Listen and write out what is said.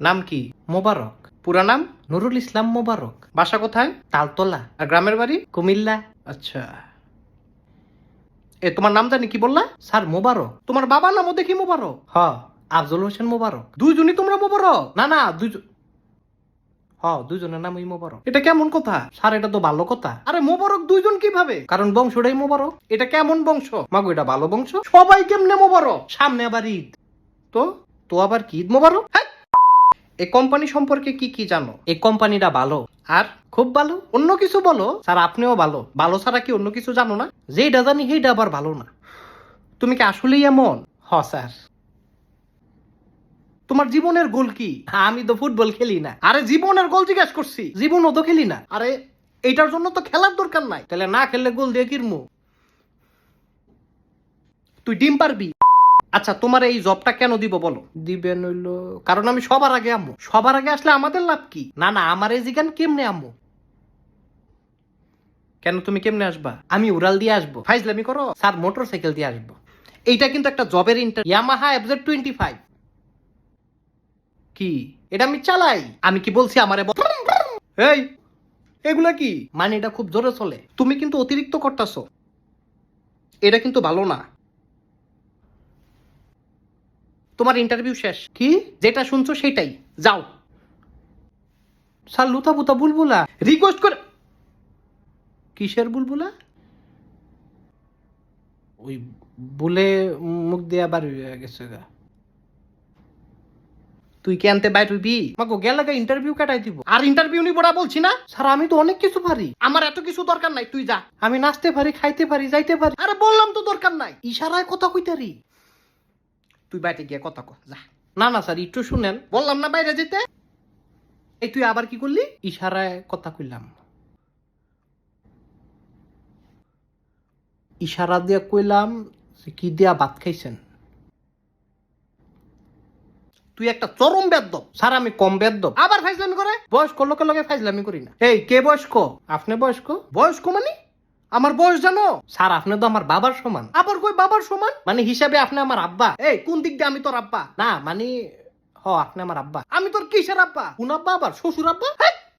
নাম কি? মোবারক। পুরা নাম? নুরুল ইসলাম মোবারক। বাসা কোথায়? তালতলা। আর গ্রামের বাড়ি? কুমিল্লা। আচ্ছা। এ তোমার নাম জানি কি বললা? স্যার মোবারক। তোমার বাবার নামও দেখি মোবারক। হ আফজল হোসেন মোবারক। দুইজনই তোমরা মোবারক? না না দুইজন হ দুইজনের নামই মোবারক। এটা কেমন কথা? স্যার এটা তো ভালো কথা। আরে মোবারক দুইজন কীভাবে? কারণ বংশটাই মোবারক। এটা কেমন বংশ? মাগো এটা ভালো বংশ। সবাই কেমনে মোবারক? সামনে আবার ঈদ। তো? তো আবার কি ঈদ মোবারক? হ্যাঁ এই কোম্পানি সম্পর্কে কি কি জানো? এই কোম্পানিটা ভালো। আর? খুব ভালো। অন্য কিছু বলো। স্যার আপনিও ভালো। ভালো ছাড়া কি অন্য কিছু জানো না? যেটা জানি সেইটা আবার ভালো না। তুমি কি আসলেই এমন? হ স্যার। তোমার জীবনের গোল কি? আমি তো ফুটবল খেলি না। আরে জীবনের গোল জিজ্ঞেস করছি। জীবনও তো খেলি না। আরে এইটার জন্য তো খেলার দরকার নাই। তাহলে না খেললে গোল দিয়ে কিরমু তুই ডিম পারবি? আচ্ছা তোমার এই জবটা কেন দিব বলো? দিবেন হইল কারণ আমি সবার আগে আম্মু। সবার আগে আসলে আমাদের লাভ কি? না না আমার এই জিগান কেমনে আম্মু? কেন তুমি কেমনে আসবা? আমি উড়াল দিয়ে আসব। ফাইজলামি করো স্যার মোটর সাইকেল দিয়ে আসব। এইটা কিন্তু একটা জবের ইন্টার ইয়ামাহা এফজেড টোয়েন্টি ফাইভ কি? এটা আমি চালাই? আমি কি বলছি আমারে এই এগুলা কি? মানে এটা খুব জোরে চলে। তুমি কিন্তু অতিরিক্ত করতেছো। এটা কিন্তু ভালো না। তোমার ইন্টারভিউ শেষ। কি? যেটা শুনছো সেটাই। যাও। স্যার লুতা বুতা বুলবুলা। রিকোয়েস্ট করে কিসের বুলবুলা? ওই বলে মুখ দিয়ে আবার গেছে গা। তুই কি আনতে বাইর হইবি মাগো গেলে ইন্টারভিউ কাটাই দিব। আর ইন্টারভিউ নিব না বলছি না? স্যার আমি তো অনেক কিছু পারি। আমার এত কিছু দরকার নাই তুই যা। আমি নাচতে পারি খাইতে পারি যাইতে পারি। আরে বললাম তো দরকার নাই। ইশারায় কথা কইতারি তুই বাইরে গিয়ে কথা কর যা। না না স্যার, একটু শুনেন। বললাম না বাইরে যেতে? এই তুই আবার কি করলি? ইশারায় কথা কইলাম। ইশারা দিয়ে কইলাম কি দিয়া ভাত খাইছেন? তুই একটা চরম বেদ্য স্যার, আমি কম বেদ্য আবার ফাইজলামি করে? বয়স্ক লোকের লগে ফাইজলামি করি না। এই, কে বয়স্ক? আপনি বয়স্ক? বয়স্ক মানে? আমার বয়স জানো? স্যার আপনি তো আমার বাবার সমান। আবার কই বাবার সমান? মানে হিসাবে আপনি আমার আব্বা। এই কোন দিক দিয়ে আমি তোর আব্বা? না মানে হ আপনি আমার আব্বা। আমি তোর কিসের আব্বা? কোন আব্বা আবার? শ্বশুর আব্বা? হ্যাঁ?